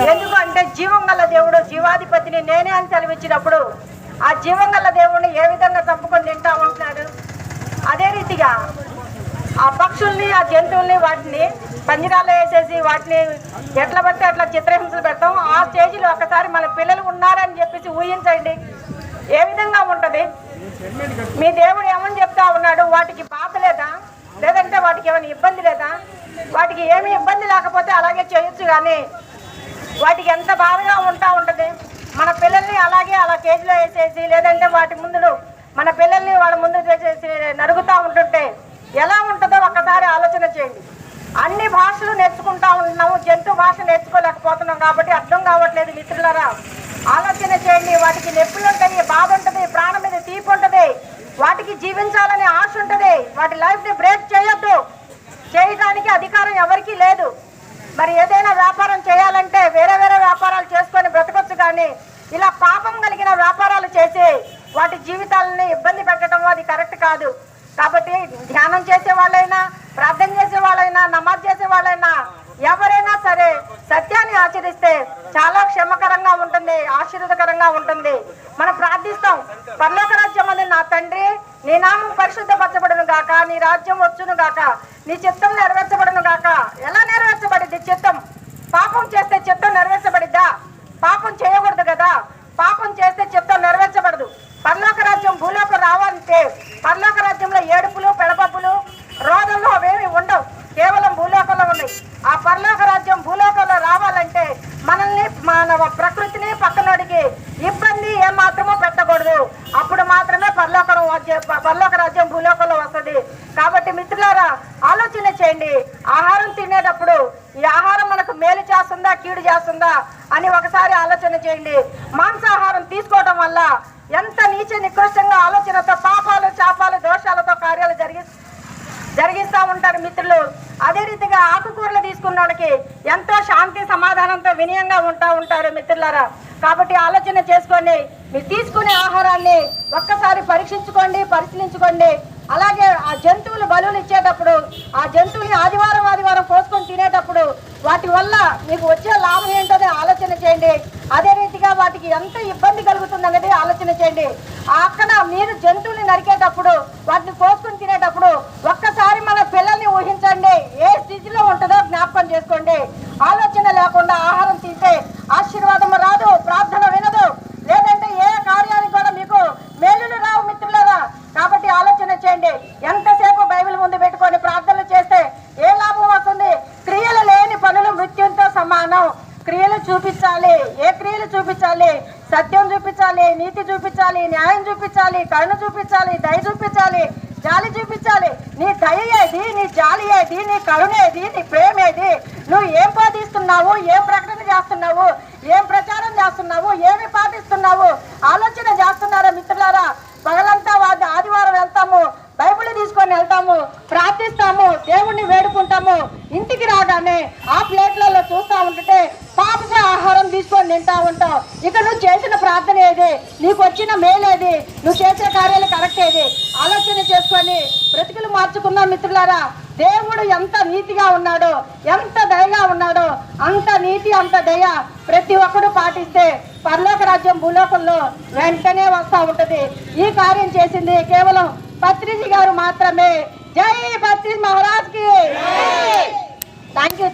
ఎందుకంటే జీవం గల దేవుడు జీవాధిపతిని నేనే అని సెలవిచ్చినప్పుడు ఆ జీవం గల దేవుడిని ఏ విధంగా చంపుకొని తింటా ఉంటున్నాడు? అదే రీతిగా ఆ పక్షుల్ని ఆ జంతువుల్ని వాటిని పంజరాల్లో వేసేసి వాటిని ఎట్లా పడితే అట్లా చిత్రహింసలు పెడతాం. ఆ స్టేజ్లో ఒకసారి మన పిల్లలు ఉన్నారని చెప్పేసి ఊహించండి. ఏ విధంగా ఉంటుంది? మీ దేవుడు ఏమని చెప్తా ఉన్నాడు? వాటికి బాధ లేదా? లేదంటే వాటికి ఏమైనా ఇబ్బంది లేదా? వాటికి ఏమి ఇబ్బంది లేకపోతే అలాగే చేయొచ్చు కానీ వాటికి ఎంత బాధగా ఉంటా ఉంటుంది? మన పిల్లల్ని అలాగే అలా కేజీలో వేసేసి లేదంటే వాటి ముందు మన పిల్లల్ని వాళ్ళ ముందు చేసేసి నరుగుతూ ఉంటుంటే ఎలా ఉంటుందో ఒక్కసారి ఆలోచన చేయండి. అన్ని భాషలు నేర్చుకుంటా ఉన్నాము జంతు భాష నేర్చుకోలేకపోతున్నాం కాబట్టి అర్థం కావట్లేదు మిత్రులరా. ఆలోచన చేయండి వాటికి నొప్పులు ఉంటాయి బాధ ఉంటుంది ప్రాణం మీద తీపి ఉంటుంది వాటికి జీవించాలనే ఆశ ఉంటుంది వాటి లైఫ్ని బ్రేక్ చేయొద్దు. చేయడానికి అధికారం ఎవరికీ లేదు. మరి ఏదైనా వ్యాపారం చేయ వేరే వేరే వ్యాపారాలు చేసుకొని బ్రతకొచ్చు కానీ ఇలా పాపం కలిగిన వ్యాపారాలు చేసి వాటి జీవితాలని ఇబ్బంది పెట్టడం అది కరెక్ట్ కాదు కాబట్టి ధ్యానం చేసే వాళ్ళైనా ప్రార్థన చేసే వాళ్ళైనా నమాజ్ చేసే వాళ్ళైనా ఎవరైనా సరే సత్యాన్ని ఆచరిస్తే చాలా క్షమకరంగా ఉంటుంది ఆశీర్వదకరంగా ఉంటుంది. మనం ప్రార్థిస్తాం పర్లోక రాజ్యం అనేది నా తండ్రి నీ నామం పరిశుద్ధపరచబడును గాక నీ రాజ్యం వచ్చును గాక నీ చిత్తం నెరవేర్చబడును గాక. ఎలా నెరవేర్చబడింది? చిత్తం. పాపం చేస్తే చిత్తం నెరవేర్చబడిద్దా? పాపం చేయకూడదు కదా? పాపం చేస్తే చిత్తం నెరవేర్చబడదు. పర్లోక రాజ్యం భూలోకి రావాలంటే పర్లోక రాజ్యంలో ఏడుపులు పెడపప్పులు రోదంలో అవేమి ఉండవు కేవలం భూలోకంలో ఉన్నాయి ఆ పరలోక రాజ్యం భూలోకంలో రావాలంటే మనల్ని మన ప్రకృతిని పక్కనోడికి ఇబ్బంది ఏం మాత్రమో పెట్టకూడదు అప్పుడు మాత్రమే పరలోకం రాజ్యం రాజ్యం భూలోకంలో వస్తుంది. కాబట్టి మిత్రులారా ఆలోచన చేయండి. ఆహారం తినేటప్పుడు ఈ ఆహారం మనకు మేలు చేస్తుందా కీడు చేస్తుందా అని ఒకసారి ఆలోచన చేయండి. మాంసాహారం తీసుకోవడం వల్ల ఎంత నీచ నికృష్టంగా ఆలోచనతో పాపాలు చాపాలు దోషాలతో కార్యాలు జరిగి జరిగిస్తూ ఉంటారు మిత్రులు. అదే రీతిగా ఆకుకూరలు తీసుకున్న వాళ్ళకి ఎంతో శాంతి సమాధానంతో వినయంగా ఉంటా ఉంటారు మిత్రులారా. కాబట్టి ఆలోచన చేసుకొని మీరు తీసుకునే ఆహారాన్ని ఒక్కసారి పరీక్షించుకోండి పరిశీలించుకోండి. అలాగే ఆ జంతువులు బలువులు ఇచ్చేటప్పుడు ఆ జంతువుని ఆదివారం ఆదివారం కోసుకొని తినేటప్పుడు వాటి వల్ల మీకు వచ్చే లాభం ఏంటో ఆలోచన చేయండి. అదే రీతిగా వాటికి ఎంత ఇబ్బంది కలుగుతుంది అనేది ఆలోచన చేయండి. అక్కడ మీరు జంతువుని నరికే వాటిని కోసుకొని తినేటప్పుడు ఒక్కసారి మన పిల్లల్ని ఊహించండి ఏ స్థితిలో ఉంటుందో జ్ఞాపకం చేసుకోండి ఆలోచన లేకుండా ఆహారం తింటే ఆశీర్వాదం రాదు ప్రార్థన వినదు లేదంటే ఏ కార్యానికి కూడా మీకు మేలులు రావు మిత్రులారా కాబట్టి ఆలోచన చేయండి ఎంతసేపు బైబిల్ ముందు పెట్టుకొని ప్రార్థనలు చేస్తే ఏ లాభం వస్తుంది? క్రియలు లేని పనులు మృత్యుంతో సమానం. క్రియలు చూపించాలి. ఏ క్రియలు చూపించాలి? సత్యం చూపించాలి నీతి చూపించాలి న్యాయం చూపించాలి కరుణ చూపించాలి దయ చూపించాలి జాలి చూపించాలి. నీ దయ ఏది? నీ జాలి ఏది? నీ కరుణ ఏది? నీ ప్రేమ ఏది? నువ్వు ఏం పాటిస్తున్నావు? ఏం ప్రకటన చేస్తున్నావు? ఏం ప్రచారం చేస్తున్నావు? ఏమి పాటిస్తున్నావు? ఆలోచన చేస్తున్నారా మిత్రులారా? పగలం వాది ఆదివారం వెళ్తాము బైబిల్ తీసుకొని వెళ్తాము ప్రార్థిస్తాము దేవుణ్ణి వేడుకుంటాము. ఇంటికి రాగానే ఆ ప్లేట్లలో చూస్తూ ఉంటుంటే పాపస ఆహారం తీసుకొని తింటా ఉంటావు. ఇక నువ్వు చేసిన ప్రార్థన ఏది? నీకు వచ్చిన మేలేది నువ్వు చేసే కార్యాలు కరెక్ట్ ఏది? ఆలోచన చేసుకొని బ్రతుకులు మార్చుకున్న మిత్రులారా. దేవుడు ఎంత నీతిగా ఉన్నాడో ఎంత దయగా ఉన్నాడో అంత నీతి అంత దయ ప్రతి ఒక్కడు పాటిస్తే పరలోక రాజ్యం భూలోకంలో వెంటనే వస్తూ ఉంటుంది. ఈ కార్యం చేసింది కేవలం పత్రిజీ గారు మాత్రమే. जय बत्तीस महाराज की। Thank you